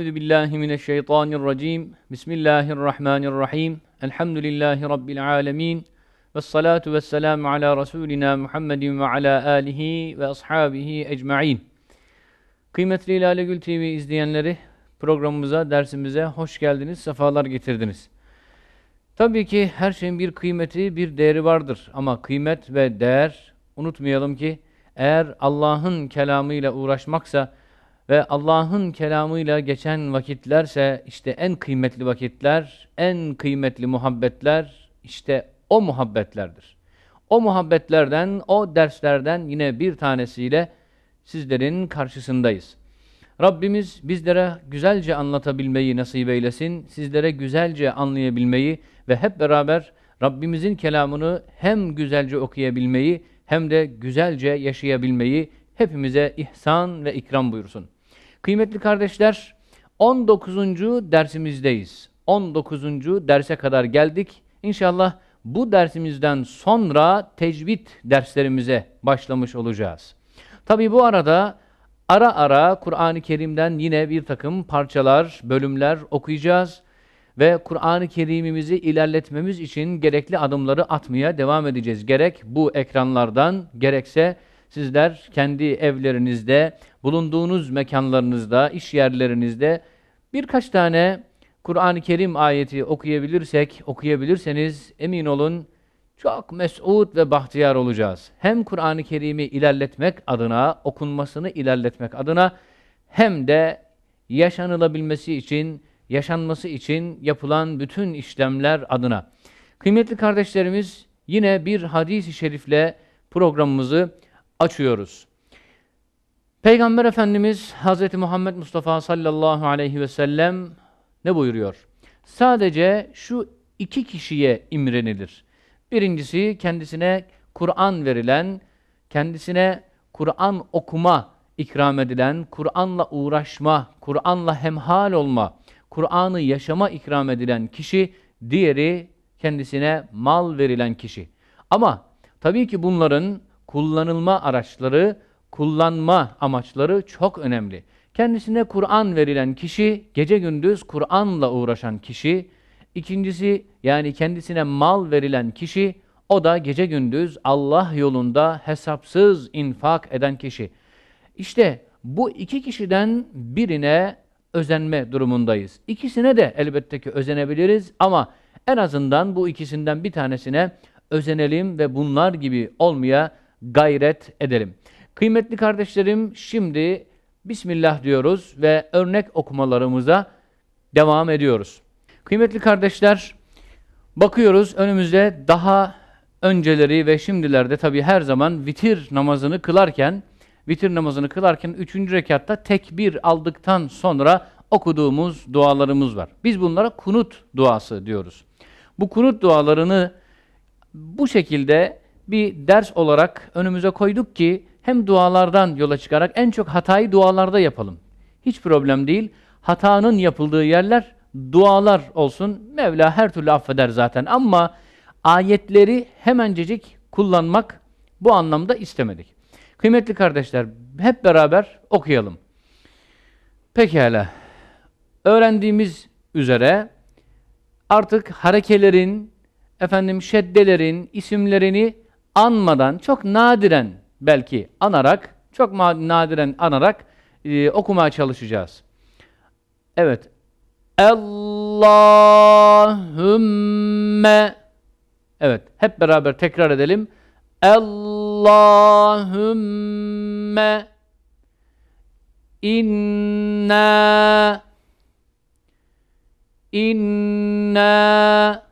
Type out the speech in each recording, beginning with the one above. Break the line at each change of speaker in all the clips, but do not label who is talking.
Euzu billahi mineşşeytanirracim. Bismillahirrahmanirrahim. Elhamdülillahi rabbil alamin. Ves salatu vesselamu ala rasulina Muhammedin ve ala alihi ve ashabihi ecmaîn. Kıymetli İlale Gül TV izleyenleri programımıza, dersimize hoş geldiniz, sefalar getirdiniz. Tabii ki her şeyin bir kıymeti, bir değeri vardır ama kıymet ve değer unutmayalım ki eğer Allah'ın kelamıyla uğraşmaksa ve Allah'ın kelamıyla geçen vakitlerse işte en kıymetli vakitler, en kıymetli muhabbetler işte o muhabbetlerdir. O muhabbetlerden, o derslerden yine bir tanesiyle sizlerin karşısındayız. Rabbimiz bizlere güzelce anlatabilmeyi nasip eylesin, sizlere güzelce anlayabilmeyi ve hep beraber Rabbimizin kelamını hem güzelce okuyabilmeyi hem de güzelce yaşayabilmeyi hepimize ihsan ve ikram buyursun. Kıymetli kardeşler, 19. dersimizdeyiz. 19. derse kadar geldik. İnşallah bu dersimizden sonra tecvid derslerimize başlamış olacağız. Tabi bu arada ara ara Kur'an-ı Kerim'den yine bir takım parçalar, bölümler okuyacağız ve Kur'an-ı Kerim'imizi ilerletmemiz için gerekli adımları atmaya devam edeceğiz. Gerek bu ekranlardan gerekse sizler kendi evlerinizde, bulunduğunuz mekanlarınızda, iş yerlerinizde birkaç tane Kur'an-ı Kerim ayeti okuyabilirsek, okuyabilirseniz emin olun çok mesut ve bahtiyar olacağız. Hem Kur'an-ı Kerim'i ilerletmek adına, okunmasını ilerletmek adına hem de yaşanılabilmesi için, yaşanması için yapılan bütün işlemler adına. Kıymetli kardeşlerimiz yine bir hadis-i şerifle programımızı açıyoruz. Peygamber Efendimiz Hz. Muhammed Mustafa sallallahu aleyhi ve sellem ne buyuruyor? Sadece şu iki kişiye imrenilir. Birincisi kendisine Kur'an verilen, kendisine Kur'an okuma ikram edilen, Kur'an'la uğraşma, Kur'an'la hemhal olma, Kur'an'ı yaşama ikram edilen kişi, diğeri kendisine mal verilen kişi. Ama tabii ki bunların kullanılma araçları, kullanma amaçları çok önemli. Kendisine Kur'an verilen kişi, gece gündüz Kur'an'la uğraşan kişi, ikincisi yani kendisine mal verilen kişi, o da gece gündüz Allah yolunda hesapsız infak eden kişi. İşte bu iki kişiden birine özenme durumundayız. İkisine de elbette ki özenebiliriz ama en azından bu ikisinden bir tanesine özenelim ve bunlar gibi olmaya gayret edelim. Kıymetli kardeşlerim şimdi Bismillah diyoruz ve örnek okumalarımıza devam ediyoruz. Kıymetli kardeşler bakıyoruz önümüzde daha önceleri ve şimdilerde tabi her zaman vitir namazını kılarken vitir namazını kılarken üçüncü rekatta tekbir aldıktan sonra okuduğumuz dualarımız var. Biz bunlara kunut duası diyoruz. Bu kunut dualarını bu şekilde bir ders olarak önümüze koyduk ki hem dualardan yola çıkarak en çok hatayı dualarda yapalım. Hiç problem değil. Hatanın yapıldığı yerler dualar olsun. Mevla her türlü affeder zaten ama ayetleri hemencecik kullanmak bu anlamda istemedik. Kıymetli kardeşler hep beraber okuyalım. Pekala. Öğrendiğimiz üzere artık harekelerin, efendim şeddelerin isimlerini anmadan çok nadiren belki anarak, çok nadiren anarak e, okumaya çalışacağız. Evet. Allahümme Evet, hep beraber tekrar edelim. Allahümme inna inna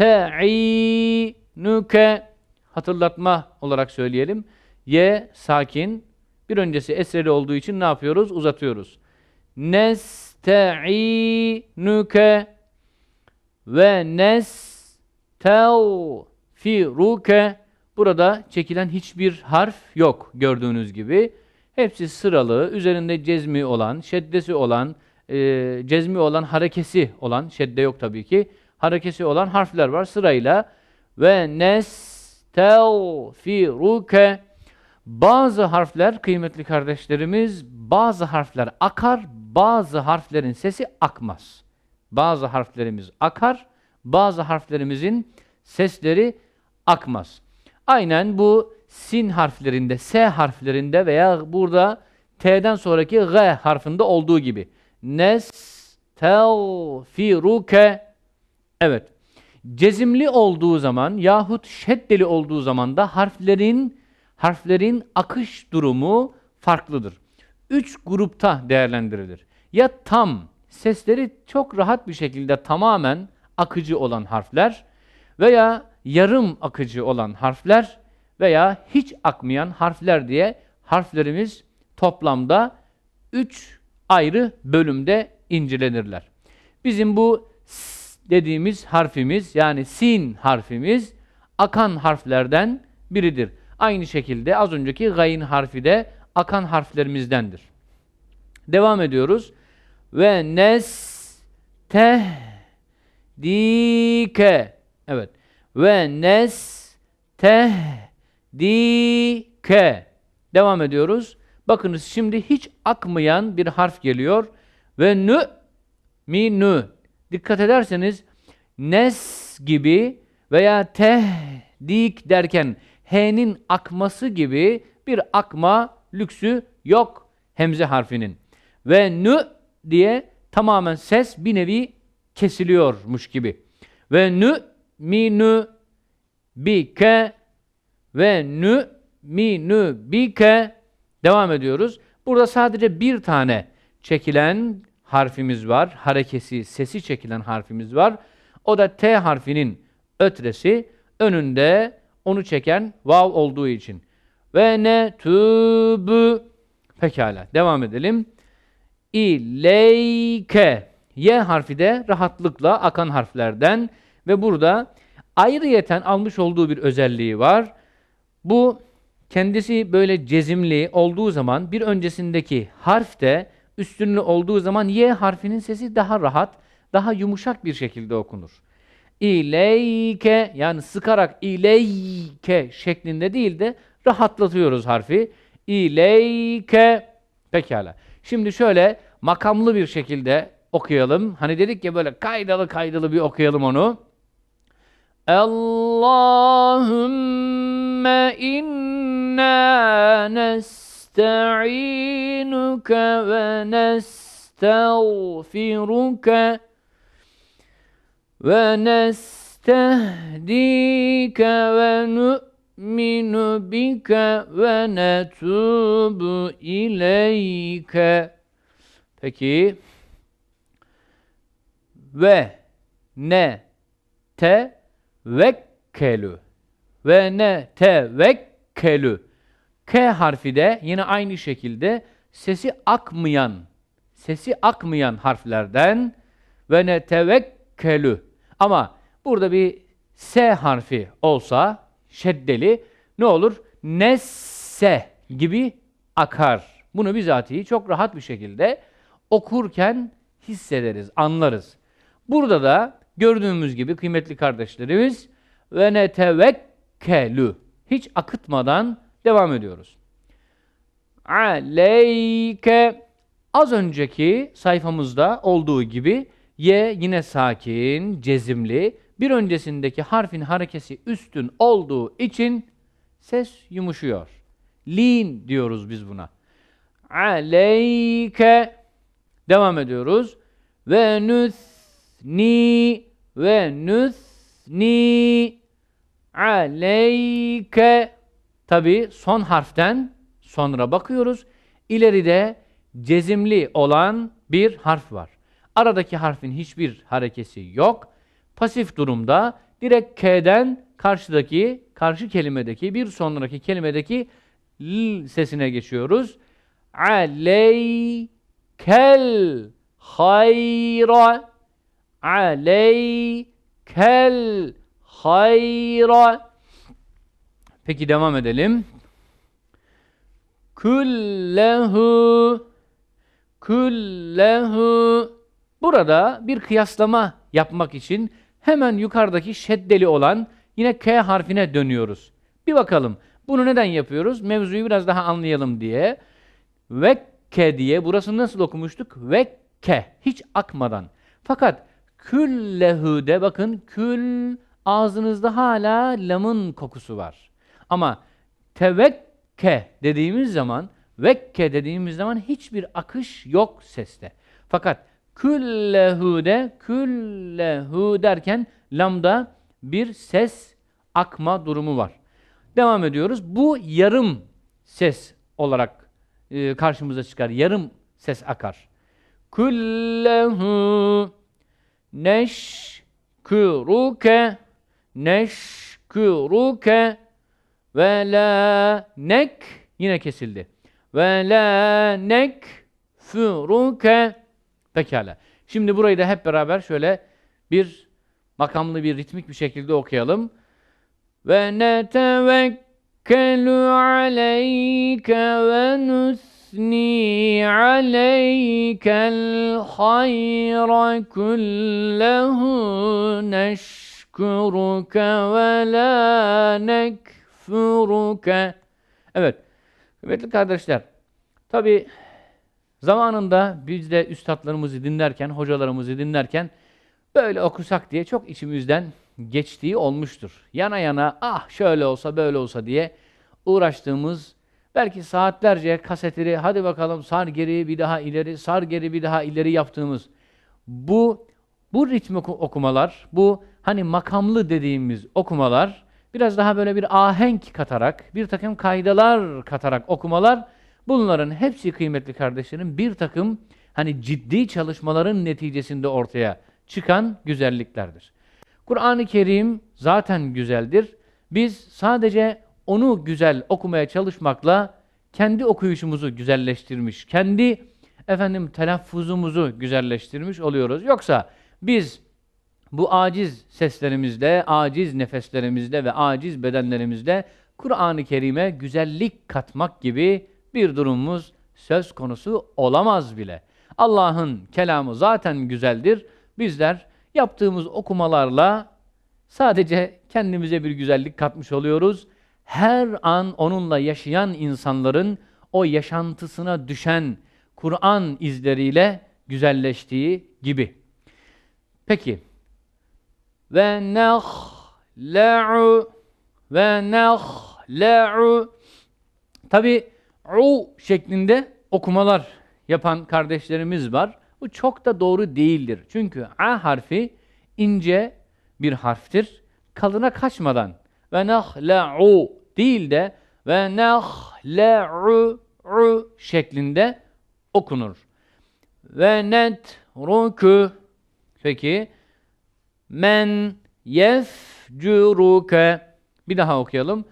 neste'inuke hatırlatma olarak söyleyelim. Y sakin. Bir öncesi esreli olduğu için ne yapıyoruz? Uzatıyoruz. Neste'inuke ve nestağfiruke Burada çekilen hiçbir harf yok gördüğünüz gibi. Hepsi sıralı, üzerinde cezmi olan, şeddesi olan, e, cezmi olan, harekesi olan, şedde yok tabii ki, harekesi olan harfler var sırayla. Ve nestağfiruke Bazı harfler kıymetli kardeşlerimiz, bazı harfler akar, bazı harflerin sesi akmaz. Bazı harflerimiz akar, bazı harflerimizin sesleri akmaz. Aynen bu sin harflerinde, s harflerinde veya burada t'den sonraki g harfinde olduğu gibi. Nestelfiruke Evet. Cezimli olduğu zaman yahut şeddeli olduğu zaman da harflerin harflerin akış durumu farklıdır. Üç grupta değerlendirilir. Ya tam, sesleri çok rahat bir şekilde tamamen akıcı olan harfler veya yarım akıcı olan harfler veya hiç akmayan harfler diye harflerimiz toplamda üç ayrı bölümde incelenirler. Bizim bu dediğimiz harfimiz yani sin harfimiz akan harflerden biridir. Aynı şekilde az önceki gayn harfi de akan harflerimizdendir. Devam ediyoruz. Ve nes te dike. Evet. Ve nes te dike. Devam ediyoruz. Bakınız şimdi hiç akmayan bir harf geliyor. Ve nü mi nü. Dikkat ederseniz nes gibi veya tehdik derken H'nin akması gibi bir akma lüksü yok hemze harfinin. Ve nü diye tamamen ses bir nevi kesiliyormuş gibi. Ve nü mi nü bike ve nü mi nü bike devam ediyoruz. Burada sadece bir tane çekilen harfimiz var. Harekesi, sesi çekilen harfimiz var. O da T harfinin ötresi önünde onu çeken vav olduğu için. Ve ne tübü pekala devam edelim. İleyke Y harfi de rahatlıkla akan harflerden ve burada ayrıyeten almış olduğu bir özelliği var. Bu kendisi böyle cezimli olduğu zaman bir öncesindeki harf de üstünlü olduğu zaman Y harfinin sesi daha rahat, daha yumuşak bir şekilde okunur. İleyke yani sıkarak ileyke şeklinde değil de rahatlatıyoruz harfi. İleyke pekala. Şimdi şöyle makamlı bir şekilde okuyalım. Hani dedik ya böyle kaydalı kaydalı bir okuyalım onu. Allahümme inna nesta'inuke nestehdike ve nu'minu bike ve netubu ileyke. Peki. Ve ne te vekkelü. Ve ne te vekkelü K harfi de yine aynı şekilde sesi akmayan sesi akmayan harflerden ve ne tevekkelü ama burada bir S harfi olsa şeddeli ne olur? Nesse gibi akar. Bunu bizatihi çok rahat bir şekilde okurken hissederiz, anlarız. Burada da gördüğümüz gibi kıymetli kardeşlerimiz ve netevekkelü hiç akıtmadan devam ediyoruz. Aleyke az önceki sayfamızda olduğu gibi Y yine sakin, cezimli. Bir öncesindeki harfin harekesi üstün olduğu için ses yumuşuyor. Lin diyoruz biz buna. Aleyke devam ediyoruz. Ve nüthni ve nüthni aleyke tabi son harften sonra bakıyoruz. İleride cezimli olan bir harf var. Aradaki harfin hiçbir harekesi yok. Pasif durumda direkt K'den karşıdaki, karşı kelimedeki, bir sonraki kelimedeki L sesine geçiyoruz. Aleykel hayra aleykel hayra Peki devam edelim. Kullehu kullehu Burada bir kıyaslama yapmak için hemen yukarıdaki şeddeli olan yine K harfine dönüyoruz. Bir bakalım. Bunu neden yapıyoruz? Mevzuyu biraz daha anlayalım diye. Vekke diye burası nasıl okumuştuk? Vekke. Hiç akmadan. Fakat küllehude bakın kül ağzınızda hala lamın kokusu var. Ama tevekke dediğimiz zaman vekke dediğimiz zaman hiçbir akış yok seste. Fakat küllehude küllehu derken lamda bir ses akma durumu var. Devam ediyoruz. Bu yarım ses olarak e, karşımıza çıkar. Yarım ses akar. Kullehu neşkuruke neşkuruke ve la nek yine kesildi. Ve la nek furuke Pekala. Şimdi burayı da hep beraber şöyle bir makamlı bir ritmik bir şekilde okuyalım. Ve netevekkelu aleyke ve nusni aleykel hayra kullehu neşkuruke ve la nekfuruke. Evet. Kıymetli kardeşler. Tabi zamanında biz de üstadlarımızı dinlerken, hocalarımızı dinlerken böyle okusak diye çok içimizden geçtiği olmuştur. Yana yana ah şöyle olsa böyle olsa diye uğraştığımız belki saatlerce kasetleri hadi bakalım sar geri bir daha ileri sar geri bir daha ileri yaptığımız bu bu ritmi okumalar bu hani makamlı dediğimiz okumalar biraz daha böyle bir ahenk katarak bir takım kaydalar katarak okumalar bunların hepsi kıymetli kardeşlerim bir takım hani ciddi çalışmaların neticesinde ortaya çıkan güzelliklerdir. Kur'an-ı Kerim zaten güzeldir. Biz sadece onu güzel okumaya çalışmakla kendi okuyuşumuzu güzelleştirmiş, kendi efendim telaffuzumuzu güzelleştirmiş oluyoruz. Yoksa biz bu aciz seslerimizle, aciz nefeslerimizle ve aciz bedenlerimizle Kur'an-ı Kerim'e güzellik katmak gibi bir durumumuz söz konusu olamaz bile. Allah'ın kelamı zaten güzeldir. Bizler yaptığımız okumalarla sadece kendimize bir güzellik katmış oluyoruz. Her an onunla yaşayan insanların o yaşantısına düşen Kur'an izleriyle güzelleştiği gibi. Peki. Ve nehle'u ve nehle'u Tabi u şeklinde okumalar yapan kardeşlerimiz var. Bu çok da doğru değildir. Çünkü a harfi ince bir harftir. Kalına kaçmadan ve nahla'u değil de ve nahla'u u şeklinde okunur. Ve netruku peki men yefcuruke bir daha okuyalım.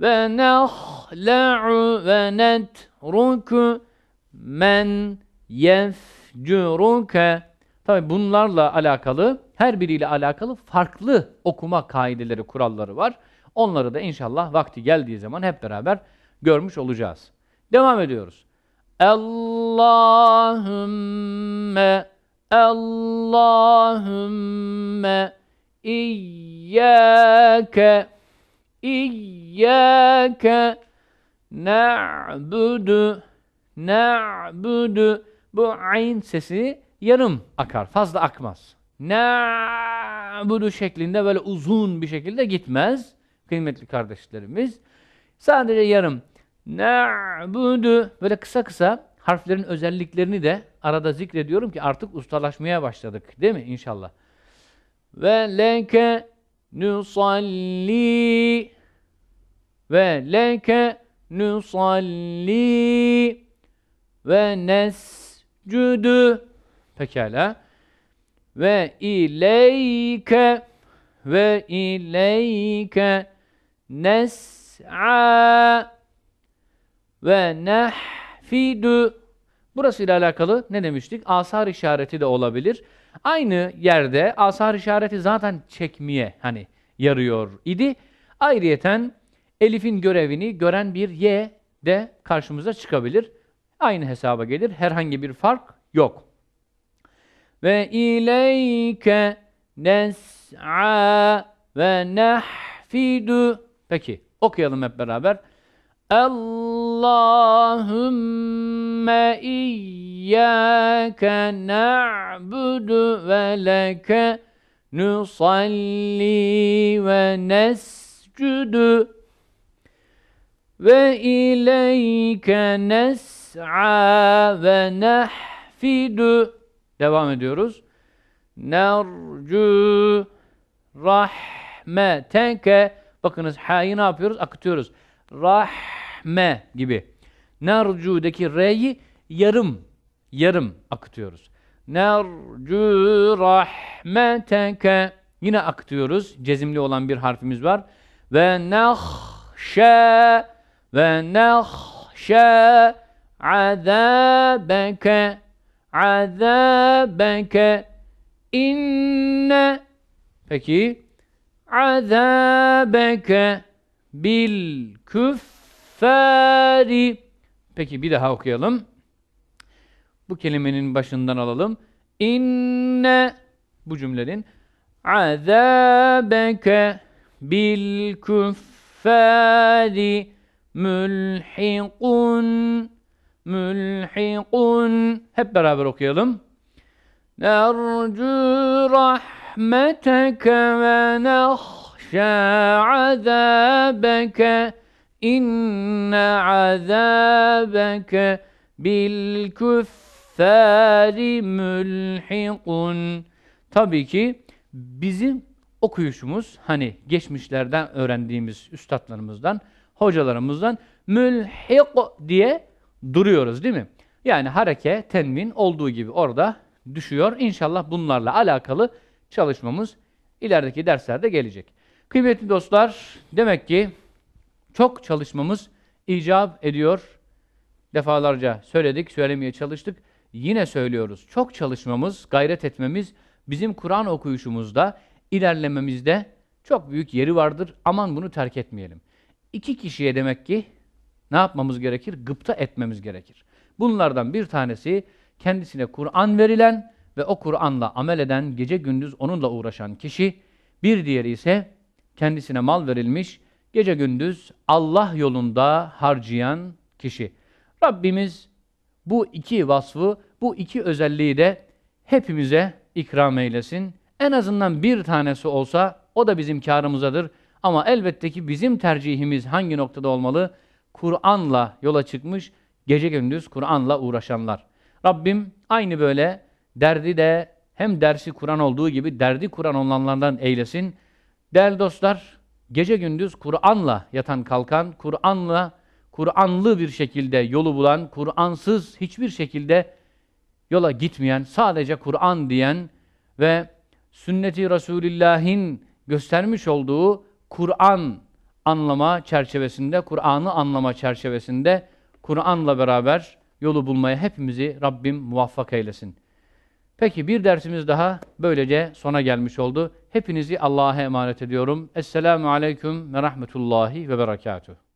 Ve nahla'u ve netruku men yefcuruke Tabi bunlarla alakalı, her biriyle alakalı farklı okuma kaideleri, kuralları var. Onları da inşallah vakti geldiği zaman hep beraber görmüş olacağız. Devam ediyoruz. Allahümme Allahümme İyyâke İyyâke na'budu na'budu bu ayn sesi yarım akar, fazla akmaz. Na'budu şeklinde böyle uzun bir şekilde gitmez kıymetli kardeşlerimiz. Sadece yarım na'budu böyle kısa kısa harflerin özelliklerini de arada zikrediyorum ki artık ustalaşmaya başladık değil mi? İnşallah. Ve leke nusalli. Ve leke nusalli. Ve nescudu. Pekala. Ve ileyke. Ve ileyke nes'a. Ve nehfidu Burası ile alakalı ne demiştik? Asar işareti de olabilir. Aynı yerde asar işareti zaten çekmeye hani yarıyor idi. Ayrıyeten elifin görevini gören bir y de karşımıza çıkabilir. Aynı hesaba gelir. Herhangi bir fark yok ve ileyke nes'a ve nehfidu. Peki okuyalım hep beraber. Allahümme iyyâke na'budu ve leke nusalli ve nescudu ve ileyke nes'a ve nahfidu devam ediyoruz. Nercu rahmeteke bakınız ha'yı ne yapıyoruz? Akıtıyoruz. Rahme gibi. Nercu'daki re'yi yarım yarım akıtıyoruz. Nercu rahmeteke yine akıtıyoruz. Cezimli olan bir harfimiz var. Ve nahşe ve nahşe azabeke azabeke inne peki azabeke bil küffari peki bir daha okuyalım. Bu kelimenin başından alalım. İnne bu cümlenin azabeke bil küffari mülhikun mülhikun hep beraber okuyalım. Nercu rahmeteke ve nehşâ azâbeke inne azâbeke bil küffâri mülhikun Tabii ki bizim okuyuşumuz hani geçmişlerden öğrendiğimiz üstadlarımızdan, hocalarımızdan mülhik diye duruyoruz değil mi? Yani hareke, tenvin olduğu gibi orada düşüyor. İnşallah bunlarla alakalı çalışmamız ilerideki derslerde gelecek. Kıymetli dostlar, demek ki çok çalışmamız icap ediyor. Defalarca söyledik, söylemeye çalıştık. Yine söylüyoruz. Çok çalışmamız, gayret etmemiz bizim Kur'an okuyuşumuzda, ilerlememizde çok büyük yeri vardır. Aman bunu terk etmeyelim. İki kişiye demek ki ne yapmamız gerekir? Gıpta etmemiz gerekir. Bunlardan bir tanesi kendisine Kur'an verilen ve o Kur'an'la amel eden, gece gündüz onunla uğraşan kişi. Bir diğeri ise kendisine mal verilmiş, gece gündüz Allah yolunda harcayan kişi. Rabbimiz bu iki vasfı, bu iki özelliği de hepimize ikram eylesin. En azından bir tanesi olsa o da bizim karımızadır. Ama elbette ki bizim tercihimiz hangi noktada olmalı? Kur'an'la yola çıkmış, gece gündüz Kur'an'la uğraşanlar. Rabbim aynı böyle derdi de hem dersi Kur'an olduğu gibi derdi Kur'an olanlardan eylesin. Değerli dostlar, gece gündüz Kur'an'la yatan kalkan, Kur'an'la, Kur'anlı bir şekilde yolu bulan, Kur'ansız hiçbir şekilde yola gitmeyen, sadece Kur'an diyen ve sünneti Resulullah'in göstermiş olduğu Kur'an anlama çerçevesinde, Kur'an'ı anlama çerçevesinde Kur'an'la beraber yolu bulmaya hepimizi Rabbim muvaffak eylesin. Peki bir dersimiz daha böylece sona gelmiş oldu. Hepinizi Allah'a emanet ediyorum. Esselamu Aleyküm ve Rahmetullahi ve Berekatuhu.